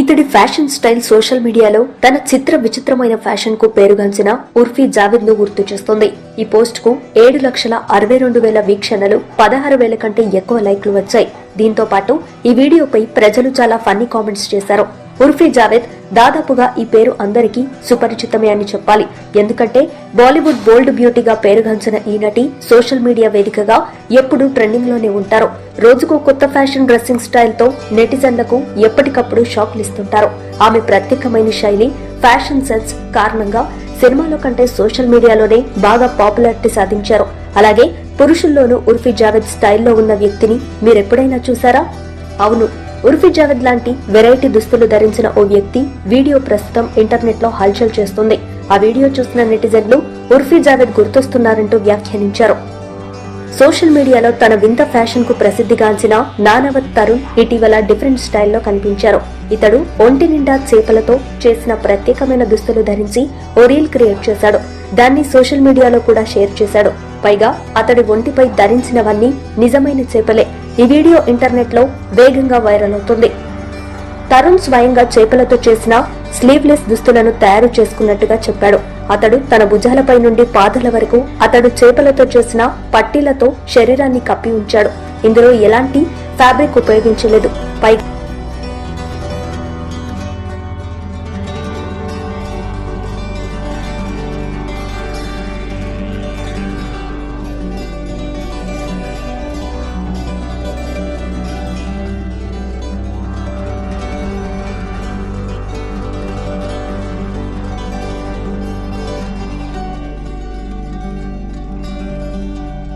ఇతడి fashion style social మీడియాలో తన చిత్ర విచిత్రమైన ఫ్యాషన్కు పేరుగాంచిన ఉర్ఫీ జావేద్ను గుర్తు చేస్తోంది. ఈ పోస్ట్కు ఏడు లక్షల అరవై రెండు వేల వీక్షణలు పదహారు వేల కంటే ఎక్కువ లైక్లు వచ్చాయి. దీంతో పాటు ఈ వీడియోపై ప్రజలు చాలా ఫన్నీ కామెంట్స్ చేశారు. ఉర్ఫీ జావేద్ దాదాపుగా ఈ పేరు అందరికీ సుపరిచితమే అని చెప్పాలి. ఎందుకంటే బాలీవుడ్ బోల్డ్ బ్యూటీగా పేరుగాంచిన ఈ నటి సోషల్ మీడియా వేదికగా ఎప్పుడూ ట్రెండింగ్లోనే ఉంటారు. రోజుకు కొత్త ఫ్యాషన్ డ్రెస్సింగ్ స్టైల్తో నెటిజన్లకు ఎప్పటికప్పుడు షాక్లిస్తుంటారు ఆమె ప్రత్యేకమైన శైలి ఫ్యాషన్ సెన్స్ కారణంగా సినిమాలో కంటే సోషల్ మీడియాలోనే బాగా పాపులారిటీ సాధించారు. అలాగే పురుషుల్లోనూ ఉర్ఫీ జావేద్ స్టైల్లో ఉన్న వ్యక్తిని మీరెప్పుడైనా చూసారా? అవును ఉర్ఫీ జావేద్ లాంటి వెరైటీ దుస్తులు ధరించిన ఓ వ్యక్తి వీడియో ప్రస్తుతం ఇంటర్నెట్లో హల్చల్ చేస్తుంది. ఆ వీడియో చూసిన నెటిజన్లు ఉర్ఫీ జావేద్ గుర్తొస్తున్నారంటూ వ్యాఖ్యానించారు. సోషల్ మీడియాలో తన వింత ఫ్యాషన్కు ప్రసిద్ధిగాంచిన నానవత్ తరుణ్ ఇటీవల డిఫరెంట్ స్టైల్లో కనిపించారు. ఇతడు ఒంటి నిండా చేపలతో చేసిన ప్రత్యేకమైన దుస్తులు ధరించి ఓ రీల్ క్రియేట్ చేశాడు. దాన్ని సోషల్ మీడియాలో కూడా షేర్ చేశాడు. పైగా అతడి ఒంటిపై ధరించినవన్నీ నిజమైన చేపలే. ఈ వీడియో ఇంటర్నెట్లో వేగంగా వైరల్ అవుతుంది. తరుణ్ స్వయంగా చేపలతో చేసిన స్లీవ్లెస్ దుస్తులను తయారు చేసుకున్నట్టుగా చెప్పాడు. అతడు తన భుజాలపై నుండి పాదల వరకు అతడు చేపలతో చేసిన పట్టీలతో శరీరాన్ని కప్పి ఉంచాడు. ఇందులో ఎలాంటి ఫ్యాబ్రిక్ ఉపయోగించలేదు. పై